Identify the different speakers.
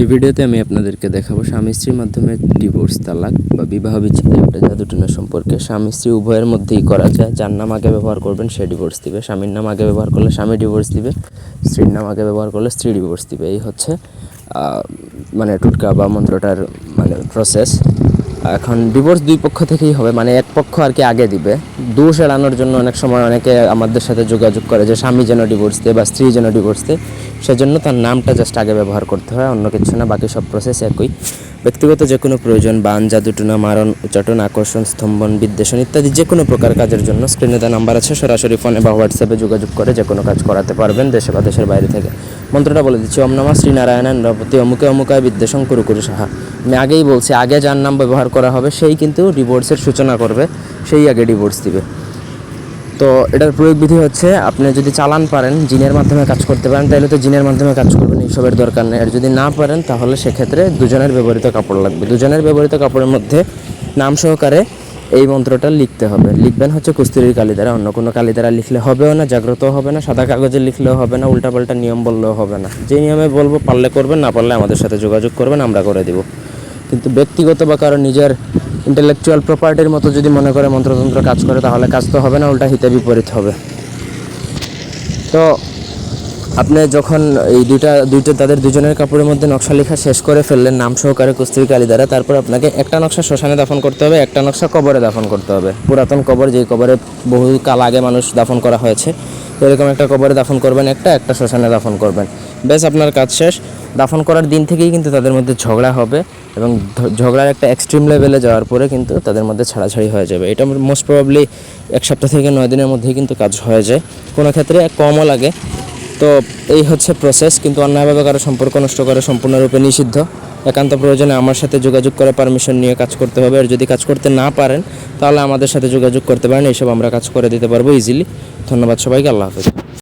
Speaker 1: এই ভিডিওতে আমি আপনাদেরকে দেখাবো স্বামী স্ত্রীর মাধ্যমে ডিভোর্স তালাক বা বিবাহ বিচ্ছেদের একটা জাদুটনা সম্পর্কে। স্বামী স্ত্রী উভয়ের মধ্যেই করা যায়। যার নাম আগে ব্যবহার করবেন সে ডিভোর্স দিবে। স্বামীর নাম আগে ব্যবহার করলে স্বামী ডিভোর্স দিবে। স্ত্রীর নাম আগে ব্যবহার করলে স্ত্রী ডিভোর্স দিবে। এই হচ্ছে মানে টুটকা বা মন্ত্রটার মানে প্রসেস এখন ডিভোর্স দুই পক্ষ থেকেই হবে মানে এক পক্ষ আর কি আগে দিবে। দোষ এড়ানোর জন্য অনেক সময় অনেকে আমাদের সাথে যোগাযোগ করে যে স্বামী যেন ডিভোর্স দেয় বা স্ত্রী যেন ডিভোর্স দেয়। সেজন্য তার নামটা জাস্ট আগে ব্যবহার করতে হয়, অন্য কিছু না, বাকি সব প্রসেস একই। ব্যক্তিগত যে কোনো প্রয়োজন, বান জাদুটুনা মারণ, উচ্চাটন, আকর্ষণ, স্তম্ভন, বিদ্বেষণ ইত্যাদি যে কোনো প্রকার কাজের জন্য স্ক্রিনে দেওয়া নাম্বার আছে, সরাসরি ফোনে বা হোয়াটসঅ্যাপে যোগাযোগ করে যে কোনো কাজ করাতে পারবেন দেশে বা দেশের বাইরে থেকে। মন্ত্রটা বলে দিচ্ছি, ওম নমঃ শ্রীনারায়ণ নরপতি অমুকে অমুকায় বিদ্বেষং কুরু কুরু সাহা। আমি আগেই বলছি, আগে যার নাম ব্যবহার করা হবে, সেই কিন্তু ডিভোর্সের সূচনা করবে, সেই আগে ডিভোর্স দিবে। তো এটার প্রয়োগ বিধি হচ্ছে আপনি যদি চালান পারেন, জিনের মাধ্যমে কাজ করতে পারেন তাহলে তো জিনের মাধ্যমে কাজ করবেন এইসবের দরকার নেই। আর যদি না পারেন, তাহলে সেক্ষেত্রে দুজনের ব্যবহৃত কাপড় লাগবে। দুজনের ব্যবহৃত কাপড়ের মধ্যে নাম সহকারে এই মন্ত্রটা লিখতে হবে। লিখবেন হচ্ছে কুস্তুরির কালি দ্বারা অন্য কোনো কালি দ্বারা লিখলে হবেও না জাগ্রত হবে না, সাদা কাগজে লিখলেও হবে না, উল্টাপাল্টা নিয়ম বললেও হবে না। যে নিয়মে বলব, পারলে করবেন, না পারলে আমাদের সাথে যোগাযোগ করবেন, আমরা করে দিব। কিন্তু ব্যক্তিগত বা কারও নিজের ইন্টেলেকচুয়াল প্রপার্টির মতো যদি মনে করে মন্ত্রতন্ত্র কাজ করে, তাহলে কাজ তো হবে না, উল্টা হিতে বিপরীত হবে। তো আপনি যখন এই দুইটা দুইটা, তাদের দুজনের কাপড়ের মধ্যে নকশা লেখা শেষ করে ফেললেন, নাম সহকারে কুস্তির কালি দ্বারা, তারপর আপনাকে একটা নকশা শ্মশানে দাফন করতে হবে, একটা নকশা কবরে দাফন করতে হবে। পুরাতন কবর, যেই কবরে বহু কাল আগে মানুষ দাফন করা হয়েছে এরকম একটা কবরে দাফন করবেন একটা একটা শ্মশানে দাফন করবেন। বেশ আপনার কাজ শেষ। দাফন করার দিন থেকেই কিন্তু তাদের মধ্যে ঝগড়া হবে এবং ঝগড়ার একটা এক্সট্রিম লেভেলে যাওয়ার পরে কিন্তু তাদের মধ্যে ছাড়াছাড়ি হয়ে যাবে। এটা মোস্ট প্রবাবলি এক সপ্তাহ থেকে নয় দিনের মধ্যেই কিন্তু কাজ হয়ে যায়। কোনো ক্ষেত্রে কমও লাগে। তো এই হচ্ছে প্রসেস কিন্তু অন্যায়ভাবে কারও সম্পর্ক নষ্ট করা সম্পূর্ণরূপে নিষিদ্ধ। একান্ত প্রয়োজনে আমার সাথে যোগাযোগ করে পারমিশন নিয়ে কাজ করতে হবে। আর যদি কাজ করতে না পারেন, তাহলে আমাদের সাথে যোগাযোগ করতে পারেন। এইসব আমরা কাজ করে দিতে পারব ইজিলি ধন্যবাদ সবাইকে, আল্লাহ হাফেজ।